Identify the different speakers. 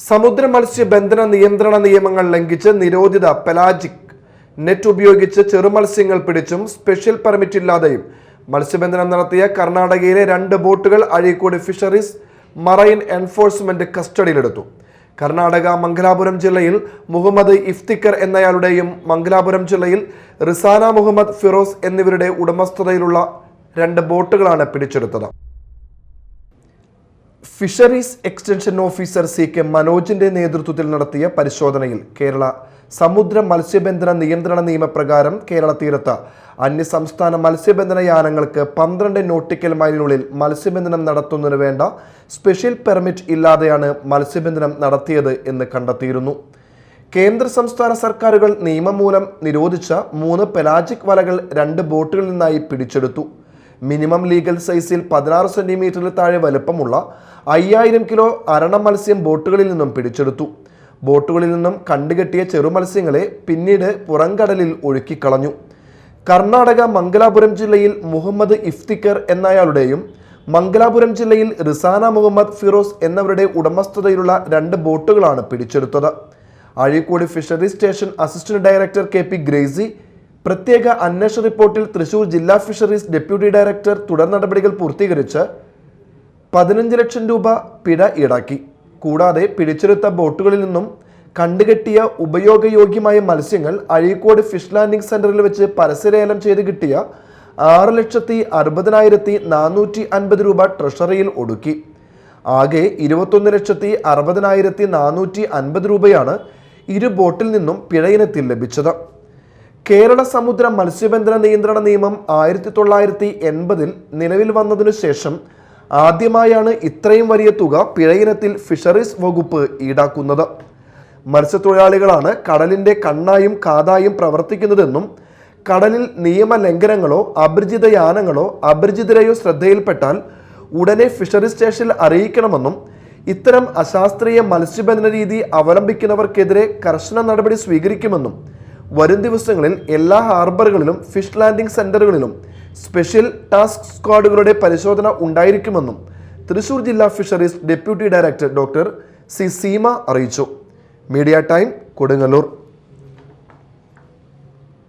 Speaker 1: സമുദ്ര മത്സ്യബന്ധന നിയന്ത്രണ നിയമങ്ങൾ ലംഘിച്ച് നിരോധിത പെലാജിക് നെറ്റ് ഉപയോഗിച്ച് ചെറുമത്സ്യങ്ങൾ പിടിച്ചും സ്പെഷ്യൽ പെർമിറ്റ് ഇല്ലാതെയും മത്സ്യബന്ധനം നടത്തിയ കർണാടകയിലെ രണ്ട് ബോട്ടുകൾ അഴീക്കോട് ഫിഷറീസ് മറൈൻ എൻഫോഴ്സ്മെന്റ് കസ്റ്റഡിയിലെടുത്തു. കർണാടക മംഗലാപുരം ജില്ലയിൽ മുഹമ്മദ് ഇഫ്തിക്കർ എന്നയാളുടെയും മംഗലാപുരം ജില്ലയിൽ റിസാന മുഹമ്മദ് ഫിറോസ് എന്നിവരുടെ ഉടമസ്ഥതയിലുള്ള രണ്ട് ബോട്ടുകളാണ് പിടിച്ചെടുത്തത്. Fisheries extension officer C K മനോജിന്റെ നേതൃത്വത്തിൽ നടത്തിയ പരിശോധനയിൽ കേരള സമുദ്ര മത്സ്യബന്ധന നിയന്ത്രണ നിയമപ്രകാരം കേരള തീരത്ത് അന്യസംസ്ഥാന മത്സ്യബന്ധന യാനങ്ങൾക്ക് പന്ത്രണ്ട് നോട്ടിക്കൽ മൈലിനുള്ളിൽ മത്സ്യബന്ധനം നടത്തുന്നതിന് വേണ്ട സ്പെഷ്യൽ പെർമിറ്റ് ഇല്ലാതെയാണ് മത്സ്യബന്ധനം നടത്തിയത് എന്ന് കണ്ടെത്തിയിരുന്നു. കേന്ദ്ര സംസ്ഥാന സർക്കാരുകൾ നിയമം മൂലം നിരോധിച്ച മൂന്ന് പെലാജിക് വലകൾ രണ്ട് ബോട്ടുകളിൽ നിന്നായി പിടിച്ചെടുത്തു. മിനിമം ലീഗൽ സൈസിൽ പതിനാറ് സെന്റിമീറ്ററിൽ താഴെ വലുപ്പമുള്ള അയ്യായിരം കിലോ അരണ മത്സ്യം ബോട്ടുകളിൽ നിന്നും പിടിച്ചെടുത്തു. ബോട്ടുകളിൽ നിന്നും കണ്ടുകെട്ടിയ ചെറുമത്സ്യങ്ങളെ പിന്നീട് പുറംകടലിൽ ഒഴുക്കിക്കളഞ്ഞു. കർണാടക മംഗലാപുരം ജില്ലയിൽ മുഹമ്മദ് ഇഫ്തിക്കർ എന്നയാളുടെയും മംഗലാപുരം ജില്ലയിൽ റിസാന മുഹമ്മദ് ഫിറോസ് എന്നവരുടെ ഉടമസ്ഥതയിലുള്ള രണ്ട് ബോട്ടുകളാണ് പിടിച്ചെടുത്തത്. Azhikode fisheries station assistant director K P Gracy പ്രത്യേക അന്വേഷണ റിപ്പോർട്ടിൽ തൃശൂർ ജില്ലാ ഫിഷറീസ് ഡെപ്യൂട്ടി ഡയറക്ടർ തുടർ നടപടികൾ പൂർത്തീകരിച്ച് പതിനഞ്ച് ലക്ഷം രൂപ പിഴ ഈടാക്കി. കൂടാതെ പിടിച്ചെടുത്ത ബോട്ടുകളിൽ നിന്നും കണ്ടുകെട്ടിയ ഉപയോഗയോഗ്യമായ മത്സ്യങ്ങൾ അഴീക്കോട് ഫിഷ് ലാൻഡിംഗ് സെന്ററിൽ വെച്ച് പരസ്യലേലം ചെയ്ത് കിട്ടിയ ആറ് ലക്ഷത്തി അറുപതിനായിരത്തി നാനൂറ്റി അൻപത് രൂപ ട്രഷറിയിൽ ഒടുക്കി. ആകെ ഇരുപത്തൊന്ന് ലക്ഷത്തി അറുപതിനായിരത്തി നാനൂറ്റി അൻപത് രൂപയാണ് ഇരു ബോട്ടിൽ നിന്നും പിഴയിനത്തിൽ ലഭിച്ചത്. കേരള സമുദ്ര മത്സ്യബന്ധന നിയന്ത്രണ നിയമം ആയിരത്തി തൊള്ളായിരത്തി എൺപതിൽ നിലവിൽ വന്നതിനു ശേഷം ആദ്യമായാണ് ഇത്രയും വലിയ തുക പിഴയിനത്തിൽ ഫിഷറീസ് വകുപ്പ് ഈടാക്കുന്നത്. മത്സ്യത്തൊഴിലാളികളാണ് കടലിന്റെ കണ്ണായും കാതായും പ്രവർത്തിക്കുന്നതെന്നും കടലിൽ നിയമലംഘനങ്ങളോ അപരിചിത യാനങ്ങളോ അപരിചിതരെയോ ശ്രദ്ധയിൽപ്പെട്ടാൽ ഉടനെ ഫിഷറി സ്റ്റേഷനിൽ അറിയിക്കണമെന്നും ഇത്തരം അശാസ്ത്രീയ മത്സ്യബന്ധന രീതി അവലംബിക്കുന്നവർക്കെതിരെ കർശന നടപടി സ്വീകരിക്കുമെന്നും വരും ദിവസങ്ങളിൽ എല്ലാ ഹാർബറുകളിലും ഫിഷ് ലാൻഡിംഗ് സെന്ററുകളിലും സ്പെഷ്യൽ ടാസ്ക് സ്ക്വാഡുകളുടെ പരിശോധന ഉണ്ടായിരിക്കുമെന്നും തൃശൂർ ജില്ലാ fisheries deputy director doctor C Seema അറിയിച്ചു. Media time Kodungallur.